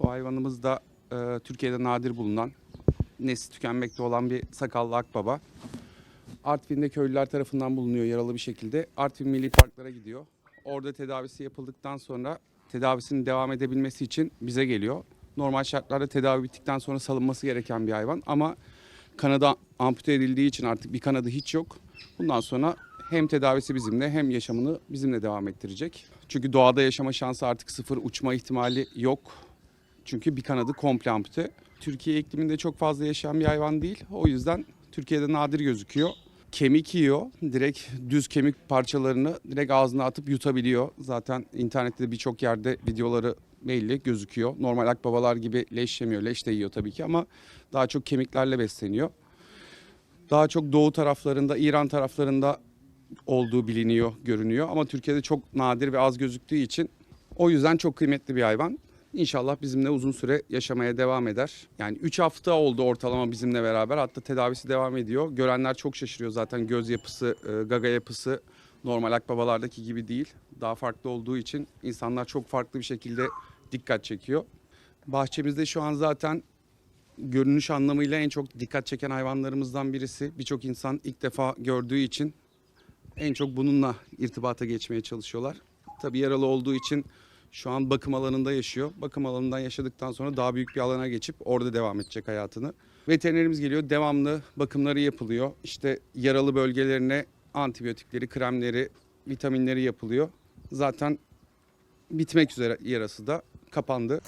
Bu hayvanımız da e, Türkiye'de nadir bulunan, nesli tükenmekte olan bir sakallı akbaba. Artvin'de köylüler tarafından bulunuyor yaralı bir şekilde. Artvin Milli Parklara gidiyor. Orada tedavisi yapıldıktan sonra tedavisinin devam edebilmesi için bize geliyor. Normal şartlarda tedavi bittikten sonra salınması gereken bir hayvan ama kanadı ampute edildiği için artık bir kanadı hiç yok. Bundan sonra hem tedavisi bizimle hem yaşamını bizimle devam ettirecek. Çünkü doğada yaşama şansı artık sıfır uçma ihtimali yok. Çünkü bir kanadı komple ampute. Türkiye ikliminde çok fazla yaşayan bir hayvan değil. O yüzden Türkiye'de nadir gözüküyor. Kemik yiyor. Direkt düz kemik parçalarını direkt ağzına atıp yutabiliyor. Zaten internette birçok yerde videoları belli gözüküyor. Normal akbabalar gibi leş yemiyor. Leş de yiyor tabii ki ama daha çok kemiklerle besleniyor. Daha çok doğu taraflarında, İran taraflarında olduğu biliniyor, görünüyor. Ama Türkiye'de çok nadir ve az gözüktüğü için o yüzden çok kıymetli bir hayvan. İnşallah bizimle uzun süre yaşamaya devam eder. Yani 3 hafta oldu ortalama bizimle beraber. Hatta tedavisi devam ediyor. Görenler çok şaşırıyor zaten göz yapısı, e, gaga yapısı normal akbabalardaki gibi değil. Daha farklı olduğu için insanlar çok farklı bir şekilde dikkat çekiyor. Bahçemizde şu an zaten görünüş anlamıyla en çok dikkat çeken hayvanlarımızdan birisi. Birçok insan ilk defa gördüğü için en çok bununla irtibata geçmeye çalışıyorlar. Tabii yaralı olduğu için şu an bakım alanında yaşıyor. Bakım alanından yaşadıktan sonra daha büyük bir alana geçip orada devam edecek hayatını. Veterinerimiz geliyor, devamlı bakımları yapılıyor. İşte yaralı bölgelerine antibiyotikleri, kremleri, vitaminleri yapılıyor. Zaten bitmek üzere yarası da kapandı.